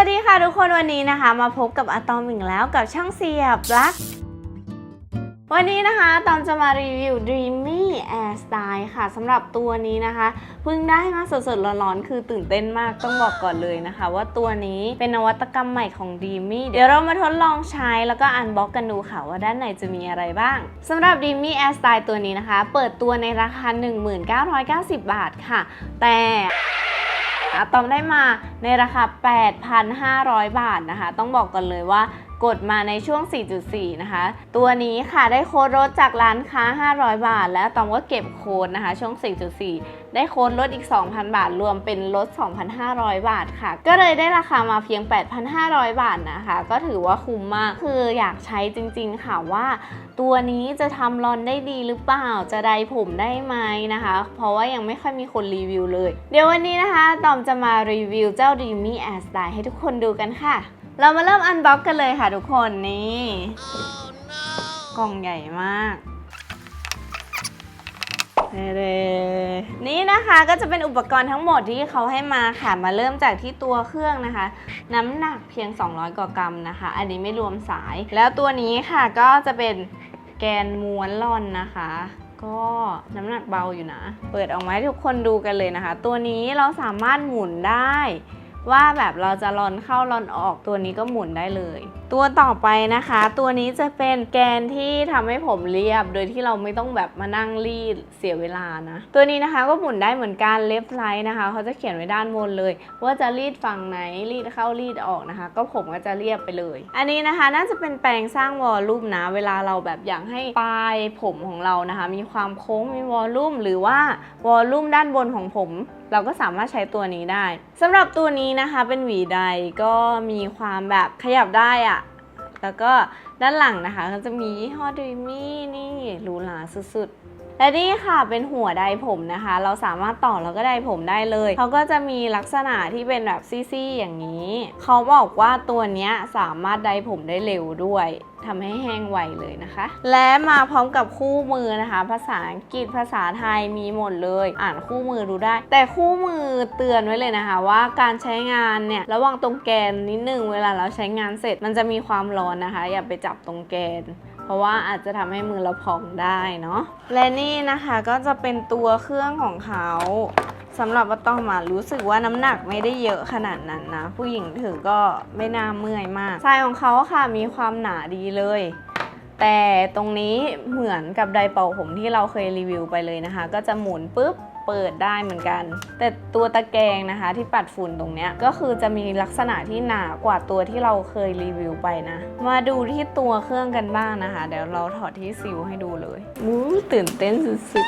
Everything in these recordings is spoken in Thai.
วัสดีค่ะทุกคนวันนี้นะคะมาพบกับอะตอมอีกแล้วกับช่างเสียบลักวันนี้นะคะตอมจะมารีวิว Dreamy Air Style ค่ะสำหรับตัวนี้นะคะเพิ่งได้มาสดๆร้อนๆคือตื่นเต้นมากต้องบอกก่อนเลยนะคะ ว่าตัวนี้เป็นนวัตกรรมใหม่ของ Dreamy เดี๋ยวเรามาทดลองใช้แล้วก็อันบ็อกกันดูค่ะว่าด้านในจะมีอะไรบ้างสำหรับ Dreamy Air Style ตัวนี้นะคะ เปิดตัวในราคา 1990 บาทค่ะ แต่ อะตอมได้มาในราคา 8,500 บาทนะคะ ต้องบอกกันเลยว่ากดมาในช่วง 4.4 นะคะ ตัวนี้ค่ะได้โค้ดลดจากร้านค้า 500 บาท แล้วตอมก็เก็บโค้ดนะคะ ช่วง 4.4 ได้โค้ดลดอีก 2,000 บาท รวมเป็นลด 2,500 บาทค่ะ ก็เลยได้ราคามาเพียง 8,500 บาทนะคะ ก็ถือว่าคุ้มมาก คืออยากใช้จริงๆค่ะว่าตัวนี้จะทำรอนได้ดีหรือเปล่า จะไดผมได้ไหมนะคะ เพราะว่ายังไม่ค่อยมีคนรีวิวเลย เดี๋ยววันนี้นะคะ ตอมจะมารีวิวเจ้า Dreamy Air Style ให้ทุกคนดูกันค่ะ เรามาเริ่มอันบ็อกกันเลยค่ะทุกคนนี่ กล่องใหญ่มากเด้ๆ นี่นะคะก็จะเป็นอุปกรณ์ทั้งหมดที่เขาให้มาค่ะ มาเริ่มจากที่ตัวเครื่องนะคะ น้ำหนักเพียง 200 กว่ากรัมนะคะ อันนี้ไม่รวมสาย แล้วตัวนี้ค่ะก็จะเป็นแกนม้วนล่อนนะคะ ก็น้ำหนักเบาอยู่นะ เปิดออกมาให้ทุกคนดูกันเลยนะคะ ตัวนี้เราสามารถหมุนได้ ว่าแบบเราจะรอนเข้ารอนออกตัวนี้ก็หมุนได้เลยตัวต่อไปนะคะ ตัวนี้จะเป็นแกนที่ทำให้ผมเรียบ โดยที่เราไม่ต้องแบบมานั่งรีดเสียเวลานะ ตัวนี้นะคะก็หมุนได้เหมือนกันเลฟไลท์นะคะ เขาจะเขียนไว้ด้านบนเลย ว่าจะรีดฝั่งไหนรีดเข้ารีดออกนะคะ ก็ผมก็จะเรียบไปเลย อันนี้นะคะน่าจะเป็นแปรงสร้างวอลลุ่มนะ เวลาเราแบบอยากให้ปลายผมของเรานะคะ มีความโค้งมีวอลลุ่มหรือว่าวอลลุ่มด้านบนของผมเราก็สามารถใช้ตัวนี้ได้สำหรับตัวนี้นะคะเป็นหวีใดก็มีความแบบขยับได้อะ แล้วก็ด้านหลังนะคะก็จะมียี่ห้อด e มี่นี่หรูหราสุดๆ และนี่ค่ะเป็นหัวไดผมนะคะ เราสามารถต่อแล้วก็ไดผมได้เลย เขาก็จะมีลักษณะที่เป็นแบบซี่ๆอย่างนี้ เขาบอกว่าตัวนี้สามารถไดผมได้เร็วด้วยทำให้แห้งไวเลยนะคะ และมาพร้อมกับคู่มือนะคะ ภาษาอังกฤษภาษาไทยมีหมดเลย อ่านคู่มือดูได้ แต่คู่มือเตือนไว้เลยนะคะ ว่าการใช้งานเนี่ยระวังตรงแกนนิดนึงเวลาเราใช้งานเสร็จมันจะมีความร้อนนะคะ อย่าไปจับตรงแกน เพราะว่าอาจจะทำให้มือเราพองได้เนาะและนี่นะคะก็จะเป็นตัวเครื่องของเขาสำหรับว่าต้องมารู้สึกว่าน้ำหนักไม่ได้เยอะขนาดนั้นนะ ผู้หญิงถือก็ไม่น่าเมื่อยมากทรายของเขาค่ะมีความหนาดีเลย แต่ตรงนี้เหมือนกับไดร์เป่าผมที่เราเคยรีวิวไปเลยนะคะ ก็จะหมุนปุ๊บ เปิดได้เหมือนกัน แต่ตัวตะแกรงนะคะที่ปัดฝุ่นตรงเนี้ยก็คือจะมีลักษณะที่หนากว่าตัวที่เราเคยรีวิวไปนะ มาดูที่ตัวเครื่องกันบ้างนะคะ เดี๋ยวเราถอดที่ซิลให้ดูเลยอู้ตื่นเต้นสุด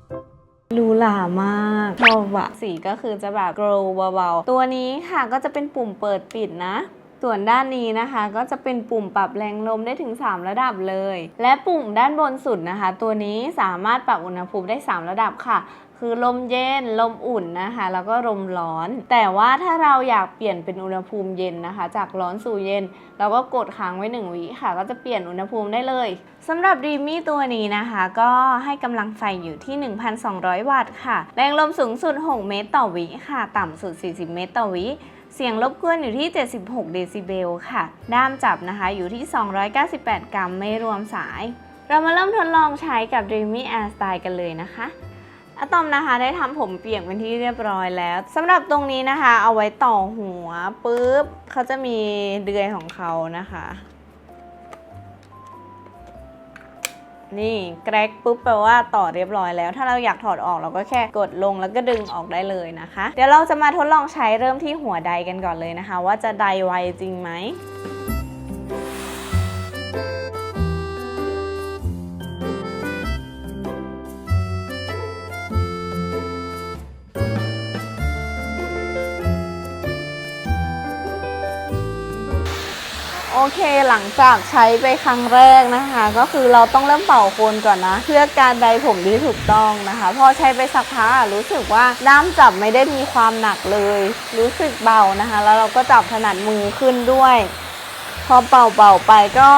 ๆลูหลามากชอบอะสีก็คือจะแบบโกลว์เบาๆ ตัวนี้ค่ะก็จะเป็นปุ่มเปิดปิดนะ ส่วนด้านนี้นะคะ ก็จะเป็นปุ่มปรับแรงลมได้ถึง 3 ระดับเลย และปุ่มด้านบนสุดนะคะ ตัวนี้สามารถปรับอุณหภูมิได้ 3 ระดับค่ะ คือลมเย็นลมอุ่นนะคะ แล้วก็ลมร้อน แต่ว่าถ้าเราอยากเปลี่ยนเป็นอุณหภูมิเย็นนะคะ จากร้อนสู่เย็น เราก็กดค้างไว้ 1 วิค่ะ ก็จะเปลี่ยนอุณหภูมิได้เลยสำหรับดีมี่ตัวนี้นะคะ ก็ให้กำลังไฟอยู่ที่ 1,200 วัตต์ค่ะ แรงลมสูงสุด 6 เมตรต่อวิค่ะ ต่ำสุด 40 เมตรต่อวิเสียงรบกวนอยู่ที่ 76 เดซิเบลค่ะ ด้ามจับนะคะอยู่ที่ 298 กรัมไม่รวมสาย เรามาเริ่มทดลองใช้กับ Dreamy Air Style กันเลยนะคะ อะตอมนะคะได้ทำผมเปียกเป็นที่เรียบร้อยแล้วสำหรับตรงนี้นะคะ เอาไว้ต่อหัวปุ๊บเขาจะมีเดือยของเขานะคะ นี่แกรกปุ๊บแปลว่าต่อเรียบร้อยแล้ว ถ้าเราอยากถอดออกเราก็แค่กดลงแล้วก็ดึงออกได้เลยนะคะ เดี๋ยวเราจะมาทดลองใช้เริ่มที่หัวไดกันก่อนเลยนะคะ ว่าจะไดไวจริงไหม เคหลังจากใช้ไปครั้งแรกนะคะ ก็คือเราต้องเริ่มเป่าโคนก่อนนะ เพื่อการใดผมที่ถูกต้องนะคะ พอใช้ไปสักพักรู้สึกว่าด้ามจับไม่ได้มีความหนักเลย รู้สึกเบานะคะ แล้วเราก็จับถนัดมือขึ้นด้วย พอเป่าเป่าๆไปก็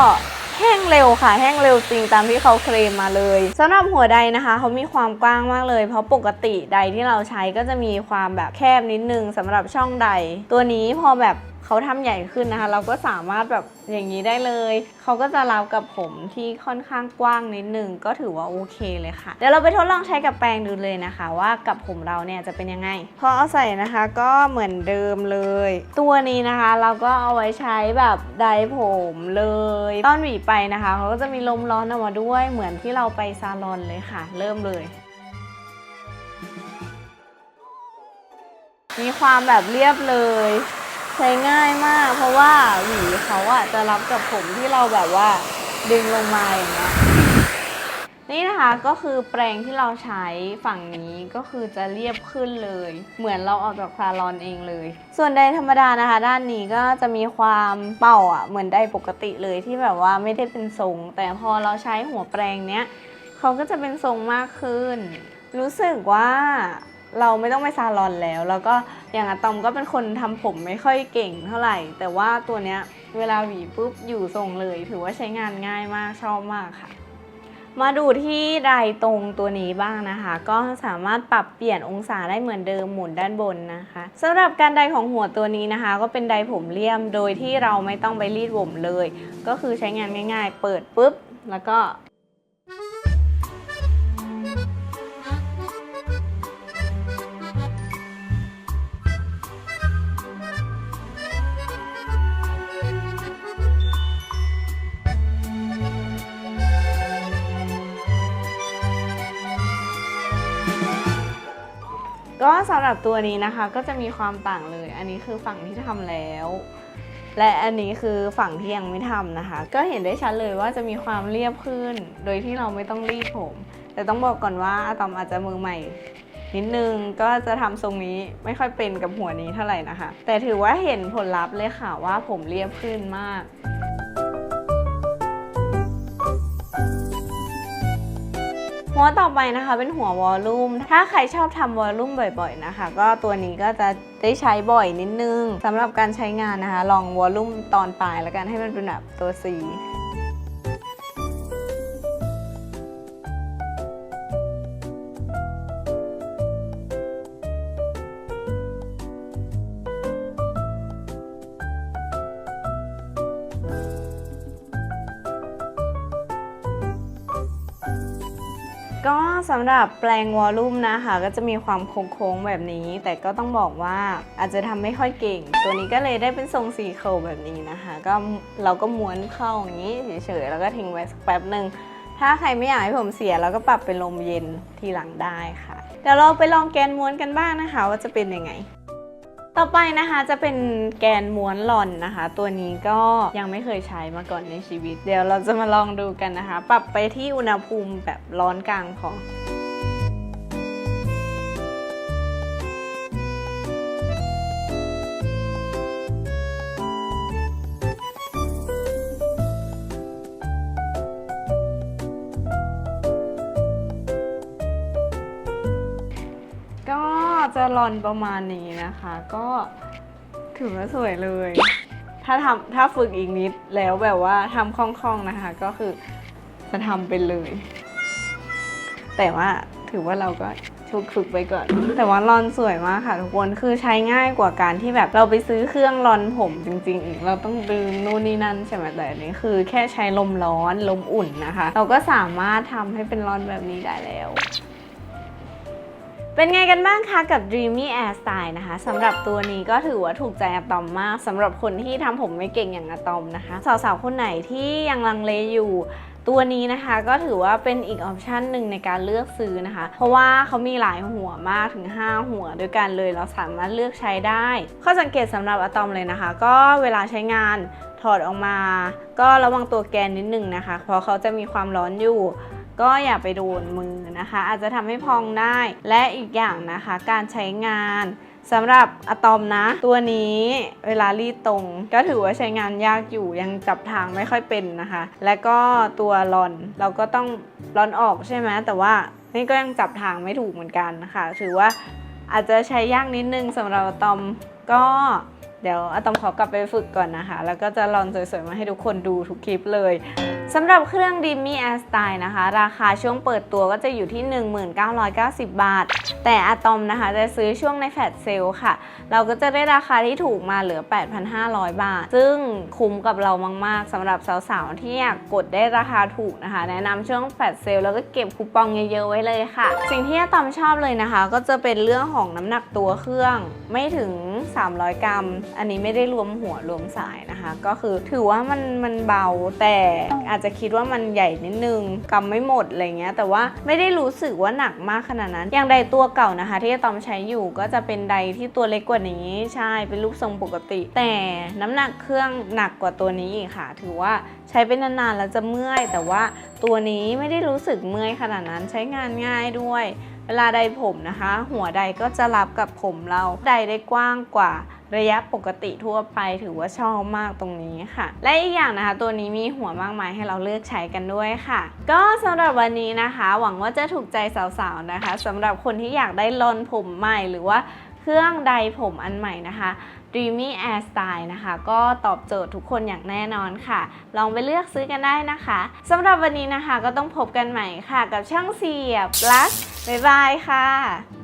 แห้งเร็วค่ะ แห้งเร็วจริงตามที่เขาเคลมมาเลยสำหรับหัวใดนะคะ เขามีความกว้างมากเลย เพราะปกติใดที่เราใช้ก็จะมีความแบบแคบนิดนึงสำหรับช่องใด ตัวนี้พอแบบ เขาทำใหญ่ขึ้นนะคะ เราก็สามารถแบบอย่างนี้ได้เลย เขาก็จะรับกับผมที่ค่อนข้างกว้างนิดนึงก็ถือว่าโอเคเลยค่ะ เดี๋ยวเราไปทดลองใช้กับแปรงดูเลยนะคะ ว่ากับผมเราเนี่ยจะเป็นยังไง พอเอาใส่นะคะก็เหมือนเดิมเลย ตัวนี้นะคะเราก็เอาไว้ใช้แบบไดผมเลยต้อนหวีไปนะคะเขาก็จะมีลมร้อนออกมาด้วยเหมือนที่เราไปซาลอนเลยค่ะ เริ่มเลยมีความแบบเรียบเลย ใช้ง่ายมาก เพราะว่าหวีเขาอะจะรับกับผมที่เราแบบว่าดึงลงมาอย่างเงี้ยนี่นะคะก็คือแปรงที่เราใช้ฝั่งนี้ก็คือจะเรียบขึ้นเลย เหมือนเราออกจากซาลอนเองเลย ส่วนไดร์ธรรมดานะคะ ด้านนี้ก็จะมีความเป่าอะเหมือนไดร์ปกติเลยที่แบบว่าไม่ได้เป็นทรง แต่พอเราใช้หัวแปรงเนี้ยเขาก็จะเป็นทรงมากขึ้น รู้สึกว่า เราไม่ต้องไปซาลอนแล้ว แล้วก็อย่างอะตอมก็เป็นคนทำผมไม่ค่อยเก่งเท่าไหร่ แต่ว่าตัวเนี้ยเวลาหวีปุ๊บอยู่ทรงเลย ถือว่าใช้งานง่ายมากชอบมากค่ะ มาดูที่ไดตรงตัวนี้บ้างนะคะ ก็สามารถปรับเปลี่ยนองศาได้เหมือนเดิมหมุนด้านบนนะคะสำหรับการไดของหัวตัวนี้นะคะ ก็เป็นไดผมเลี่ยมโดยที่เราไม่ต้องไปรีดผมเลย ก็คือใช้งานง่าย ๆ เปิดปุ๊บแล้วก็ สำหรับตัวนี้นะคะก็จะมีความต่างเลย อันนี้คือฝั่งที่ทำแล้ว และอันนี้คือฝั่งที่ยังไม่ทำนะคะ ก็เห็นได้ชัดเลยว่าจะมีความเรียบขึ้น โดยที่เราไม่ต้องรีดผม แต่ต้องบอกก่อนว่าอะตอมอาจจะมือใหม่นิดนึงก็จะทำทรงนี้ไม่ค่อยเป็นกับหัวนี้เท่าไหร่นะคะ แต่ถือว่าเห็นผลลัพธ์เลยค่ะว่าผมเรียบขึ้นมาก หัวต่อไปนะคะเป็นหัววอลลุ่ม ถ้าใครชอบทำวอลลุ่มบ่อยๆนะคะ ก็ตัวนี้ก็จะได้ใช้บ่อยนิดนึงสำหรับการใช้งานนะคะ ลองวอลลุ่มตอนปลายแล้วกันให้มันเป็นแบบตัว C ก็สำหรับแปลงวอลลุ่มนะคะ ก็จะมีความโค้งๆแบบนี้ แต่ก็ต้องบอกว่าอาจจะทำไม่ค่อยเก่ง ตัวนี้ก็เลยได้เป็นทรงสีเคิลแบบนี้นะคะ ก็เราก็ม้วนเข้าอย่างนี้เฉยๆแล้วก็ทิ้งไว้สักแป๊บหนึ่งถ้าใครไม่อยากให้ผมเสียเราก็ปรับเป็นลมเย็นทีหลังได้ค่ะเดี๋ยวเราไปลองแกนม้วนกันบ้างนะคะ ว่าจะเป็นยังไง ต่อไปนะคะจะเป็นแกนม้วนหล่อนนะคะ ตัวนี้ก็ยังไม่เคยใช้มาก่อนในชีวิต เดี๋ยวเราจะมาลองดูกันนะคะ ปรับไปที่อุณหภูมิแบบร้อนกลางพอ จะรอนประมาณนี้นะคะ ก็ถือว่าสวยเลย ถ้าทำถ้าฝึกอีกนิดแล้วแบบว่าทำคล่องๆนะคะ ก็คือจะทำเป็นเลย แต่ว่าถือว่าเราก็ชุกฝึกไปก่อน แต่ว่ารอนสวยมากค่ะทุกคนคือใช้ง่ายกว่าการที่แบบเราไปซื้อเครื่องรอนผมจริงๆอีกเราต้องดึงนู่นนี่นั่นใช่ไหมแต่อันนี้คือแค่ใช้ลมร้อนลมอุ่นนะคะ เราก็สามารถทำให้เป็นรอนแบบนี้ได้แล้ว เป็นไงกันบ้างคะกับ Dreamy Air Style นะคะสำหรับตัวนี้ก็ถือว่าถูกใจอะตอมมากสำหรับคนที่ทำผมไม่เก่งอย่างอะตอมนะคะ สาวๆ คนไหนที่ยังลังเลอยู่ตัวนี้นะคะก็ถือว่าเป็นอีกออปชันหนึ่งในการเลือกซื้อนะคะ เพราะว่าเขามีหลายหัวมากถึง 5 หัวด้วยกันเลยเราสามารถเลือกใช้ได้ ข้อสังเกตสำหรับอะตอมเลยนะคะ ก็เวลาใช้งานถอดออกมา ก็ระวังตัวแกนนิดนึงนะคะ เพราะเขาจะมีความร้อนอยู่ ก็อย่าไปโดนมือนะคะ อาจจะทำให้พองได้ และอีกอย่างนะคะ การใช้งานสำหรับอะตอมนะ ตัวนี้เวลารีดตรง ก็ถือว่าใช้งานยากอยู่ยังจับทางไม่ค่อยเป็นนะคะ และก็ตัวรอนเราก็ต้องรอนออกใช่ไหมแต่ว่านี่ก็ยังจับทางไม่ถูกเหมือนกันนะคะ ถือว่าอาจจะใช้ยากนิดนึงสำหรับอะตอมก็เดี๋ยวอะตอมขอกลับไปฝึกก่อนนะคะ แล้วก็จะรอนสวยๆมาให้ทุกคนดูทุกคลิปเลย สำหรับเครื่อง d ิมมี่แอสไตนะคะ ราคาช่วงเปิดตัวก็จะอยู่ที่ 1990 บาท แต่อะตอมนะคะจะซื้อช่วงในแฟลชเซลค่ะ เราก็จะได้ราคาที่ถูกมาเหลือ 8,500 บาท ซึ่งคุ้มกับเรามาก ๆสำหรับสาวๆ ที่อยากกดได้ราคาถูกนะคะ แนะนำช่วงแฟลชเซลแล้วก็เก็บคูปองเยอะๆ ไว้เลยค่ะ สิ่งที่อะตอมชอบเลยนะคะ ก็จะเป็นเรื่องของน้ำหนักตัวเครื่องไม่ถึง 300 กรัม อันนี้ไม่ได้รวมหัวรวมสายนะคะ ก็คือถือว่ามันมันเบาแต่อาจจะจะคิดว่ามันใหญ่นิดนึงกำไม่หมดอะไรเงี้ยแต่ว่าไม่ได้รู้สึกว่าหนักมากขนาดนั้น อย่างใดตัวเก่านะคะ ที่ตอมใช้อยู่ก็จะเป็นใดที่ตัวเล็กกว่านี้ใช่เป็นรูปทรงปกติ แต่น้ำหนักเครื่องหนักกว่าตัวนี้อีกค่ะ ถือว่าใช้ไปนานๆแล้วจะเมื่อย แต่ว่าตัวนี้ไม่ได้รู้สึกเมื่อยขนาดนั้นใช้งานง่ายด้วย เวลาใดผมนะคะ หัวใดก็จะรับกับผมเราใดได้กว้างกว่า ระยะปกติทั่วไปถือว่าชอบมากตรงนี้ค่ะ และอีกอย่างนะคะ ตัวนี้มีหัวมากมายให้เราเลือกใช้กันด้วยค่ะ ก็สำหรับวันนี้นะคะ หวังว่าจะถูกใจสาวๆนะคะสำหรับคนที่อยากได้ลอนผมใหม่หรือว่าเครื่องใดผมอันใหม่นะคะ Dreamy Air Style นะคะ ก็ตอบโจทย์ทุกคนอย่างแน่นอนค่ะ ลองไปเลือกซื้อกันได้นะคะสำหรับวันนี้นะคะก็ต้องพบกันใหม่ค่ะ กับช่างเสียบ plus บ๊ายบายค่ะ